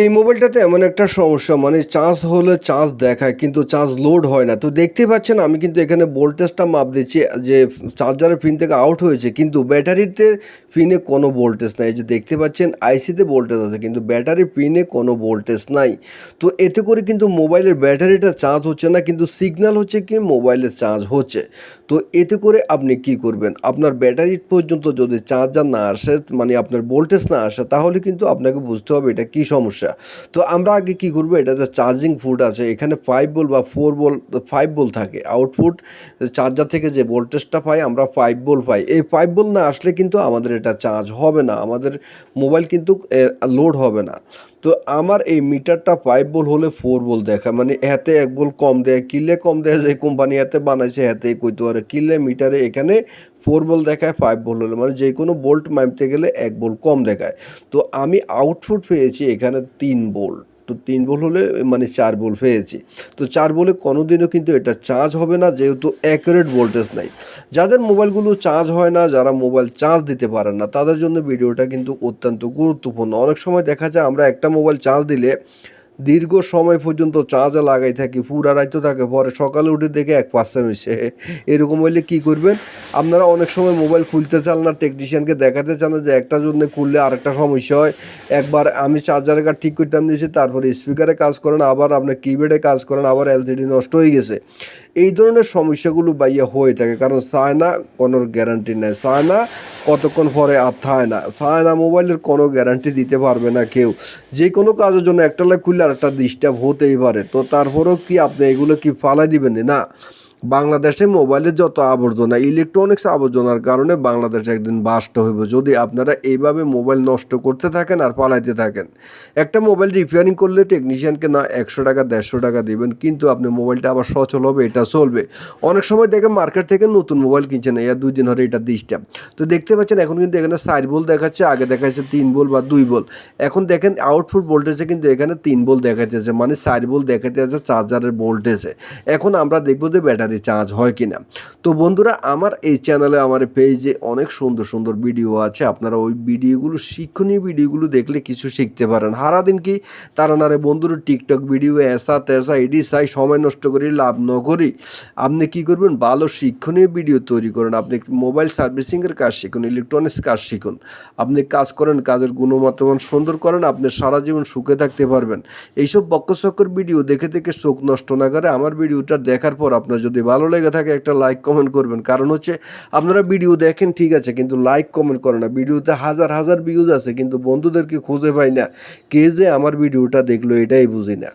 এই মোবাইলটাতে এমন একটা সমস্যা মানে চার্জ হলে চার্জ দেখায়, কিন্তু চার্জ লোড হয় না। তো দেখতে পাচ্ছেন, আমি কিন্তু এখানে ভোল্টেজটা মাপ দিচ্ছি, যে চার্জারের পিন থেকে আউট হয়েছে, কিন্তু ব্যাটারিতে পিনে কোনো ভোল্টেজ নাই। যে দেখতে পাচ্ছেন আইসিতে ভোল্টেজ আছে, কিন্তু ব্যাটারি পিনে কোনো ভোল্টেজ নাই। তো এতে করে কিন্তু মোবাইলের ব্যাটারিটা চার্জ হচ্ছে না, কিন্তু সিগন্যাল হচ্ছে কি মোবাইলের চার্জ হচ্ছে। তো এতে করে আপনি কি করবেন? আপনার ব্যাটারি পর্যন্ত যদি চার্জার না আসে মানে আপনার ভোল্টেজ না আসে, তাহলে কিন্তু আপনাকে বুঝতে হবে এটা কি সমস্যা। তো আমরা আগে কি করব, এটা যে চার্জিং ফুট আছে, এখানে ফাইভ বল বা ফোর বল ফাইভ বল থাকে। আউটপুট চার্জার থেকে যে ভোল্টেজটা পাই, আমরা ফাইভ বল পাই। এই ফাইভ বল না আসলে কিন্তু আমাদের এটা চার্জ হবে না। আমাদের মোবাইল কিন্তু লোড হবে না। তো আমার এই মিটারটা ফাইভ বল হলে ফোর বল দেখা মানে এতে এক বল কম দেয়, কিলে কম দেয়, যে কোম্পানি এতে বানাইছে হাতে কইতে পারে। কিলে মিটারে এখানে ফোর বল দেখায় ফাইভ বল হলে মানে যে কোনো বোল্ট মাপতে গেলে এক বল কম দেখায়। তো আমি আউটপুট পেয়েছি এখানে তিন বোল্ট তো তিন বল হলে মানে চার বল পেয়েছি। তো চার বলে কোনোদিনও কিন্তু এটা চার্জ হবে না, যেহেতু অ্যাকুরেট ভোল্টেজ নাই। যাদের মোবাইলগুলো চার্জ হয় না, যারা মোবাইল চার্জ দিতে পারেন না, তাদের জন্য ভিডিওটা কিন্তু অত্যন্ত গুরুত্বপূর্ণ। অনেক সময় দেখা যায়, আমরা একটা মোবাইল চার্জ দিলে দীর্ঘ সময় পর্যন্ত চার্জে লাগাই থাকি, পুরা রাইতো থাকে, পরে সকালে উঠে দেখে এক পার্সেন্ট হয়েছে এরকম হইলে কী করবেন? আপনারা অনেক সময় মোবাইল খুলতে চান না টেকনিশিয়ানকে দেখাতে চান না যে একটা জন্য খুললে আরেকটা সমস্যা হয়। একবার আমি চার্জারের কার্ড ঠিক করতাম দিয়েছি, তারপরে স্পিকারে কাজ করেন, আবার আপনার কিবোর্ডে কাজ করেন, আবার এলসিডি নষ্ট হয়ে গেছে। এই ধরনের সমস্যাগুলো বাইয়া হয়ে থাকে, কারণ চায় না কোনো গ্যারান্টি নেই। চায় না কতক্ষণ পরে আর থায় না। চায় না মোবাইলের কোনো গ্যারান্টি দিতে পারবে না কেউ। যে কোনো কাজের জন্য একটা লাইক খুললে একটা ডিস্টার্ব হতেই পারে। তো তারপরেও কি আপনি এগুলো কি ফালাই দিবেন? না বাংলাদেশে মোবাইলের যত আবর্জনা ইলেকট্রনিক্স আবর্জনার কারণে বাংলাদেশ একদিন বাস্ট হইব। যদি আপনারা এইভাবে মোবাইল নষ্ট করতে থাকেন আর পালাইতে থাকেন, একটা মোবাইল রিপেয়ারিং করলে টেকনিশিয়ানকে না একশো টাকা, দেড়শো টাকা দেবেন, কিন্তু আপনি মোবাইলটা আবার সচল হবে, এটা চলবে। অনেক সময় দেখে মার্কেট থেকে নতুন মোবাইল কিনছেন এর দুই দিন ধরে এটা ডিস্টার্ব তো দেখতে পাচ্ছেন, এখন কিন্তু এখানে চার বল দেখাচ্ছে, আগে দেখাচ্ছে তিন বল বা দুই বল। এখন দেখেন আউটপুট ভোল্টেজে কিন্তু এখানে তিন বল দেখাইতেছে মানে চার বল দেখাতে আছে চার্জারের ভোল্টেজে এখন আমরা দেখব যে ব্যাটারি চার্জ হয় কি না তো বন্ধুরা, আমার এই চ্যানেলে, আমার পেজে অনেক সুন্দর সুন্দর ভিডিও আছে। আপনারা ওই ভিডিওগুলো, শিক্ষণীয় ভিডিওগুলো দেখলে কিছু শিখতে পারেন। সারাদিন কি তারা নারে বন্ধুর টিকটক ভিডিও, এসা, তেসা, এডি চাই সময় নষ্ট করি, লাভ ন করি। আপনি কি করবেন? ভালো শিক্ষণীয় ভিডিও তৈরি করেন। আপনি মোবাইল সার্ভিসিংয়ের কাজ শিখুন, ইলেকট্রনিক্স কাজ শিখুন। আপনি কাজ করেন, কাজের গুণমান সুন্দর করেন, আপনি সারা জীবন সুখে থাকতে পারবেন। এইসব বক্কসক্কর ভিডিও দেখে দেখে চোখ নষ্ট না করে আমার ভিডিওটা দেখার পর আপনার যদি ভালো লেগে থাকে, একটা লাইক কমেন্ট করবেন। কারণ হচ্ছে, আপনারা ভিডিও দেখেন, ঠিক আছে, কিন্তু লাইক কমেন্ট করে না। ভিডিওতে হাজার হাজার ভিউজ আছে, কিন্তু বন্ধুদেরকে খুঁজে পাই না। কে যে আমার ভিডিওটা দেখল, এটাই বুঝি না।